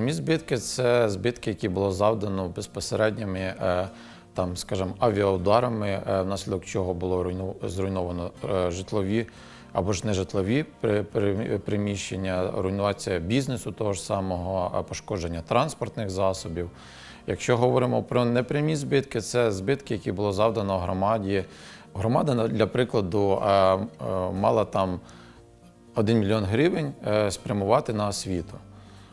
Прямі збитки це збитки, які було завдано безпосередніми е, там, скажімо, авіаударами, е, внаслідок чого було зруйновано е, житлові або ж нежитлові при- при- приміщення, руйнація бізнесу того ж самого, пошкодження транспортних засобів. Якщо говоримо про непрямі збитки, це збитки, які було завдано громаді. Громада, для прикладу, мала там 1 мільйон гривень спрямувати на освіту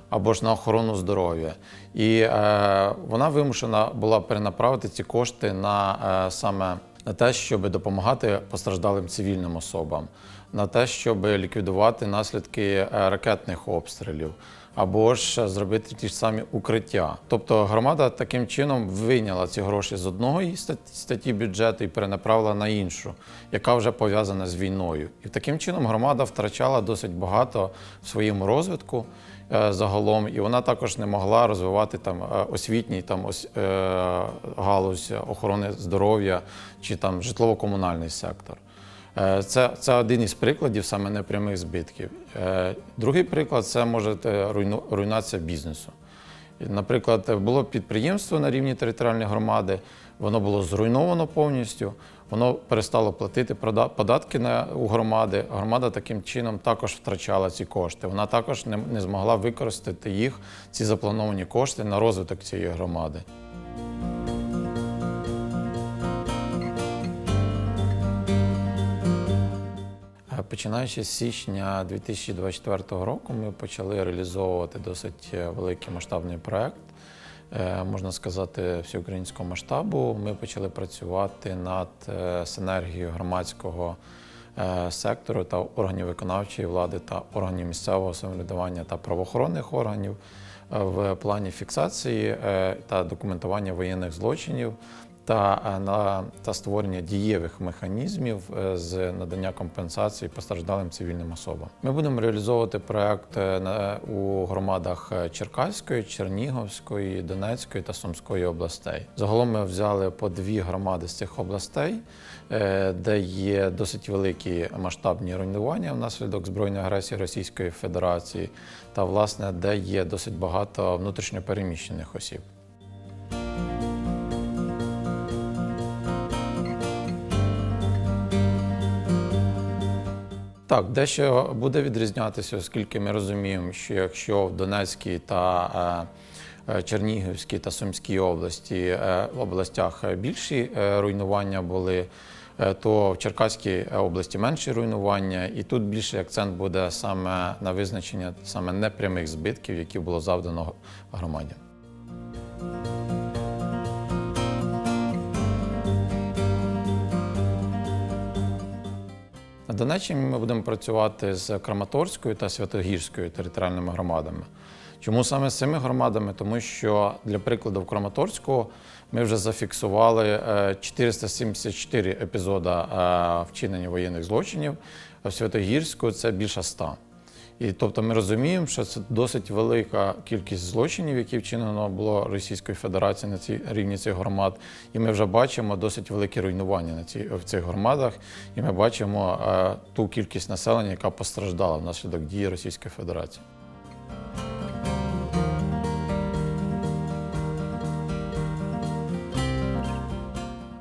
або ж на охорону здоров'я. І е, вона вимушена була перенаправити ці кошти на е, саме на те, щоб допомагати постраждалим цивільним особам, на те, щоб ліквідувати наслідки е, ракетних обстрілів. Або ж зробити ті ж самі укриття. Тобто громада таким чином вийняла ці гроші з одної стат- статті бюджету і перенаправила на іншу, яка вже пов'язана з війною. І таким чином громада втрачала досить багато в своєму розвитку е, загалом, і вона також не могла розвивати там е, освітній там ось е, галузь охорони здоров'я чи там житлово-комунальний сектор. Е, Це, це один із прикладів саме непрямих збитків. Е, Другий приклад це може руйнація бізнесу. Наприклад, було підприємство на рівні територіальної громади, воно було зруйновано повністю, воно перестало платити податки на, у громади. Громада таким чином також втрачала ці кошти. Вона також не, не змогла використати їх, ці заплановані кошти, на розвиток цієї громади. Е, Починаючи з січня 2024 року, ми почали реалізовувати досить е, великий масштабний проект, можна сказати, всеукраїнського масштабу. Ми почали працювати над е, синергією громадського е, сектору та органів виконавчої влади та органів місцевого самоврядування та правоохоронних органів е, в плані фіксації е, та документування воєнних злочинів та, е, на, та створення дієвих механізмів е, з надання компенсації постраждалим цивільним особам. Ми будемо реалізовувати проект е, у громадах Черкаської, Чернігівської, Донецької та Сумської областей. Загалом ми взяли по дві громади з цих областей, де є досить великі масштабні руйнування внаслідок збройної агресії Російської Федерації, та власне, де є досить багато внутрішньопереміщених осіб. Так, дещо буде відрізнятися, оскільки ми розуміємо, що якщо в Донецькій та е, е, Чернігівській та Сумській області е, областях більші руйнування були, то в Черкаській області менші руйнування, і тут більший акцент буде саме на визначення саме непрямих збитків, які було завдано громаді. Донеччині ми будемо працювати з Краматорською та Святогірською територіальними громадами. Чому саме з цими громадами? Тому що, для прикладу, в Краматорську ми вже зафіксували е, 474 епізоди е, вчинення воєнних злочинів, а в Святогірську це більше 100. І тобто ми розуміємо, що це досить велика кількість злочинів, які вчинено було Російською Федерацією на цій рівні цих громад. І ми вже бачимо досить великі руйнування на ці, в цих громадах. І ми бачимо е, ту кількість населення, яка постраждала внаслідок дії Російської Федерації.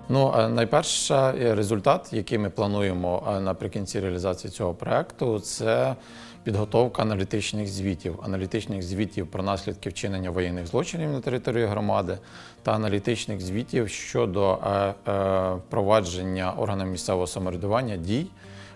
Ну, е, найперше, е, результат, який ми плануємо е, наприкінці реалізації цього проекту, це підготовка аналітичних звітів, аналітичних звітів про наслідки вчинення воєнних злочинів на території громади та аналітичних звітів щодо провадження е, впровадження органами місцевого самоврядування дій.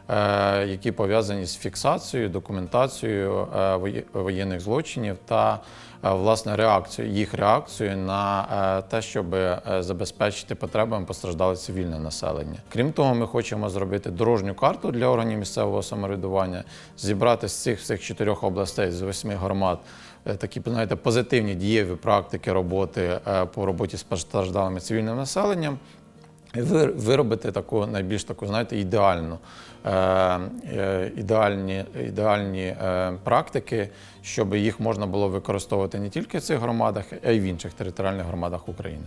Е, Які пов'язані з фіксацією, документацією е, воєнних злочинів та е, власне реакцією, їх реакцією на те, щоб забезпечити потребами постраждале цивільне населення. Крім того, ми хочемо зробити дорожню карту для органів місцевого самоврядування, зібрати з цих всіх чотирьох областей, з восьми громад. Такі знаєте, позитивні дієві практики роботи по роботі з постраждалими цивільним населенням, виробити таку найбільш таку, знаєте, ідеальну, е, е, ідеальні, ідеальні е, практики, щоб їх можна було використовувати не тільки в цих громадах, а й в інших територіальних громадах України.